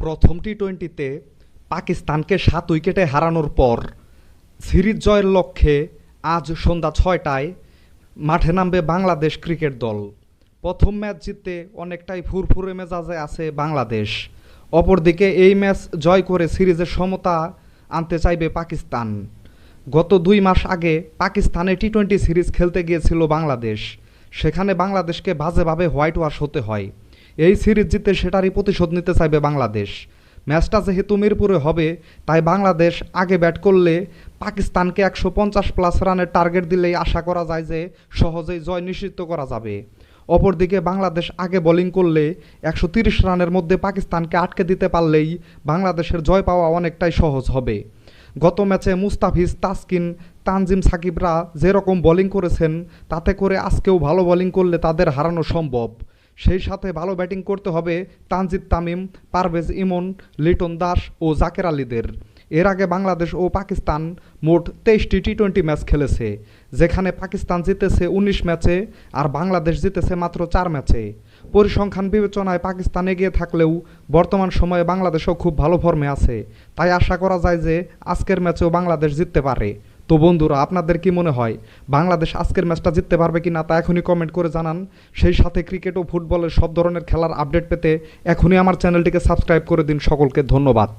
প্রথম টি টোয়েন্টিতে পাকিস্তানকে সাত উইকেটে হারানোর পর সিরিজ জয়ের লক্ষ্যে আজ সন্ধ্যা ছয়টায় মাঠে নামবে বাংলাদেশ ক্রিকেট দল। প্রথম ম্যাচ জিততে অনেকটাই ফুরফুরে মেজাজে আছে বাংলাদেশ। অপরদিকে এই ম্যাচ জয় করে সিরিজের সমতা আনতে চাইবে পাকিস্তান। গত দুই মাস আগে পাকিস্তানে টি টোয়েন্টি সিরিজ খেলতে গিয়েছিল বাংলাদেশ। সেখানে বাংলাদেশকে বাজেভাবে হোয়াইট ওয়াশ হতে হয়। এই সিরিজ জিতে সেটারই প্রতিশোধ নিতে চাইবে বাংলাদেশ। ম্যাচটা যেহেতু মিরপুরে হবে, তাই বাংলাদেশ আগে ব্যাট করলে পাকিস্তানকে একশো পঞ্চাশ প্লাস রানের টার্গেট দিলেই আশা করা যায় যে সহজেই জয় নিশ্চিত করা যাবে। অপরদিকে বাংলাদেশ আগে বোলিং করলে একশো তিরিশ রানের মধ্যে পাকিস্তানকে আটকে দিতে পারলেই বাংলাদেশের জয় পাওয়া অনেকটাই সহজ হবে। গত ম্যাচে মুস্তাফিজ, তাসকিন, তানজিম সাকিবরা যেরকম বোলিং করেছেন, তাতে করে আজকেও ভালো বোলিং করলে তাদের হারানো সম্ভব। সেই সাথে ভালো ব্যাটিং করতে হবে তানজিদ তামিম, পারভেজ ইমন, লিটন দাস ও জাকের আলীদের। এর আগে বাংলাদেশ ও পাকিস্তান মোট তেইশটি টি টোয়েন্টি ম্যাচ খেলেছে, যেখানে পাকিস্তান জিতেছে উনিশ ম্যাচে আর বাংলাদেশ জিতেছে মাত্র চার ম্যাচে। পরিসংখ্যান বিবেচনায় পাকিস্তান এগিয়ে থাকলেও বর্তমান সময়ে বাংলাদেশও খুব ভালো ফর্মে আছে। তাই আশা করা যায় যে আজকের ম্যাচেও বাংলাদেশ জিততে পারে। তো বন্ধুরা, আপনাদের কি মনে হয়, বাংলাদেশ আজকের ম্যাচটা জিততে পারবে কি না তা এখনই কমেন্ট করে জানান। সেই সাথে ক্রিকেট ও ফুটবলের সব ধরনের খেলার আপডেট পেতে এখনই আমার চ্যানেলটিকে সাবস্ক্রাইব করে দিন। সকলকে ধন্যবাদ।